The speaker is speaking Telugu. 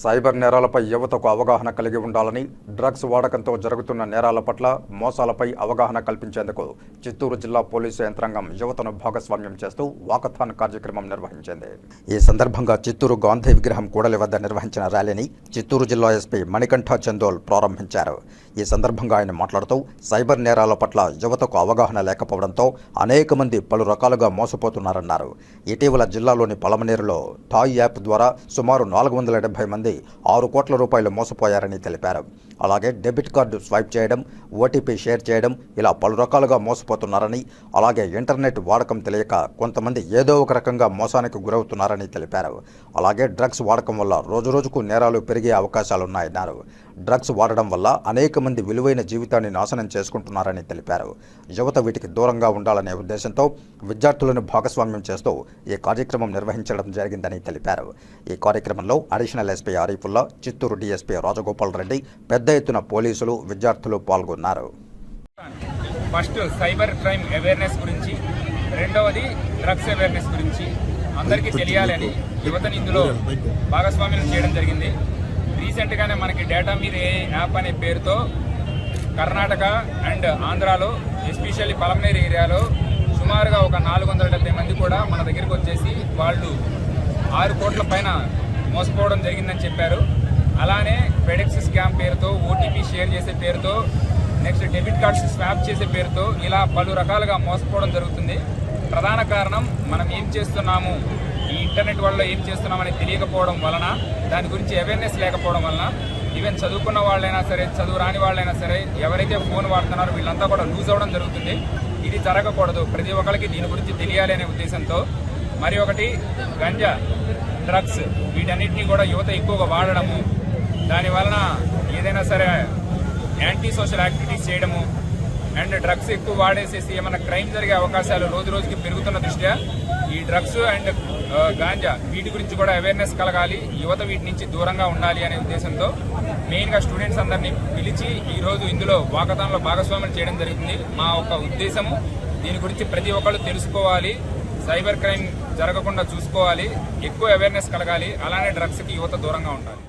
సైబర్ నేరాలపై యువతకు అవగాహన కలిగి ఉండాలని డ్రగ్స్ వాడకంతో జరుగుతున్న నేరాల పట్ల మోసాలపై అవగాహన కల్పించేందుకు చిత్తూరు జిల్లా పోలీసు యంత్రాంగం యువతను భాగస్వామ్యం చేస్తూ వాకథాన్ కార్యక్రమం నిర్వహించింది. ఈ సందర్భంగా చిత్తూరు గాంధీ విగ్రహం కూడలి వద్ద నిర్వహించిన ర్యాలీని చిత్తూరు జిల్లా ఎస్పీ మణికంఠ చందోల్ ప్రారంభించారు. ఈ సందర్భంగా ఆయన మాట్లాడుతూ సైబర్ నేరాల పట్ల యువతకు అవగాహన లేకపోవడంతో అనేక మంది పలు రకాలుగా మోసపోతున్నారన్నారు. ఇటీవల జిల్లాలోని పలమనేరులో టాయ్ యాప్ ద్వారా సుమారు నాలుగు వందల డెబ్బై మంది ఆరు కోట్ల రూపాయలు మోసపోయారని తెలిపారు. అలాగే డెబిట్ కార్డు స్వైప్ చేయడం ఓటీపీ షేర్ చేయడం ఇలా పలు రకాలుగా మోసపోతున్నారని అలాగే ఇంటర్నెట్ వాడకం తెలియక కొంతమంది ఏదో ఒక రకంగా మోసానికి గురవుతున్నారని తెలిపారు. అలాగే డ్రగ్స్ వాడకం వల్ల రోజురోజుకు నేరాలు పెరిగే అవకాశాలున్నాయన్నారు. డ్రగ్స్ వాడడం వల్ల అనేక మంది విలువైన జీవితాన్ని నాశనం చేసుకుంటున్నారని తెలిపారు. యువత వీటికి దూరంగా ఉండాలనే ఉద్దేశంతో విద్యార్థులను భాగస్వామ్యం చేస్తూ ఈ కార్యక్రమం నిర్వహించడం జరిగిందని తెలిపారు. ఈ కార్యక్రమంలో additional SP Arifulla Chittoor DSP Rajagopal Reddy పెద్ద ఎత్తున పోలీసులు విద్యార్థులు పాల్గొన్నారు. ఫస్ట్ సైబర్ క్రైమ్ అవేర్నెస్ గురించి రెండవది డ్రగ్స్ అవేర్నెస్ గురించి. అందరికీ తెలియాలని యువతని ఇందులో భాగస్వామ్యం చేయడం జరిగింది. రీసెంట్గానే మనకి డేటా మీద ఏ యాప్ అనే పేరుతో కర్ణాటక అండ్ ఆంధ్రాలో ఎస్పెషల్లీ పలమనేరు ఏరియాలో సుమారుగా ఒక నాలుగు వందల డెబ్బై మంది కూడా మన దగ్గరికి వచ్చేసి వాళ్ళు ఆరు కోట్ల పైన మోసపోవడం జరిగిందని చెప్పారు. అలానే ఫెడెక్స్ స్కామ్ పేరుతో ఓటీపీ షేర్ చేసే పేరుతో నెక్స్ట్ డెబిట్ కార్డ్స్ స్వాప్ చేసే పేరుతో ఇలా పలు రకాలుగా మోసపోవడం జరుగుతుంది. ప్రధాన కారణం మనం ఏం చేస్తున్నాము? ఈ ఇంటర్నెట్ వల్ల ఏం చేస్తున్నామని తెలియకపోవడం వలన దాని గురించి అవేర్నెస్ లేకపోవడం వలన ఈవెన్ చదువుకున్న వాళ్ళైనా సరే చదువు రాని వాళ్ళైనా సరే ఎవరైతే ఫోన్ వాడుతున్నారో వీళ్ళంతా కూడా లూజ్ అవ్వడం జరుగుతుంది. ఇది జరగకూడదు. ప్రతి ఒక్కరికి దీని గురించి తెలియాలి అనే ఉద్దేశంతో. మరి ఒకటి గంజా. డ్రగ్స్ వీటన్నిటిని కూడా యువత ఎక్కువగా వాడడము దాని వలన ఏదైనా సరే యాంటీ సోషల్ యాక్టివిటీస్ చేయడము అండ్ డ్రగ్స్ ఎక్కువ వాడేసేసి ఏమైనా క్రైమ్ జరిగే అవకాశాలు రోజు రోజుకి పెరుగుతున్న దృష్ట్యా ఈ డ్రగ్స్ అండ్ గాంజా వీటి గురించి కూడా అవేర్నెస్ కలగాలి యువత వీటి నుంచి దూరంగా ఉండాలి అనే ఉద్దేశంతో మెయిన్గా స్టూడెంట్స్ అందరినీ పిలిచి ఈరోజు ఇందులో వాకథాన్లో భాగస్వామ్యం చేయడం జరుగుతుంది. మా ఒక ఉద్దేశము దీని గురించి ప్రతి ఒక్కళ్ళు తెలుసుకోవాలి. సైబర్ క్రైమ్ జరగకుండా చూసుకోవాలి ఎక్కువ అవేర్నెస్ కలగాలి అలానే డ్రగ్స్కి యువత దూరంగా ఉండాలి.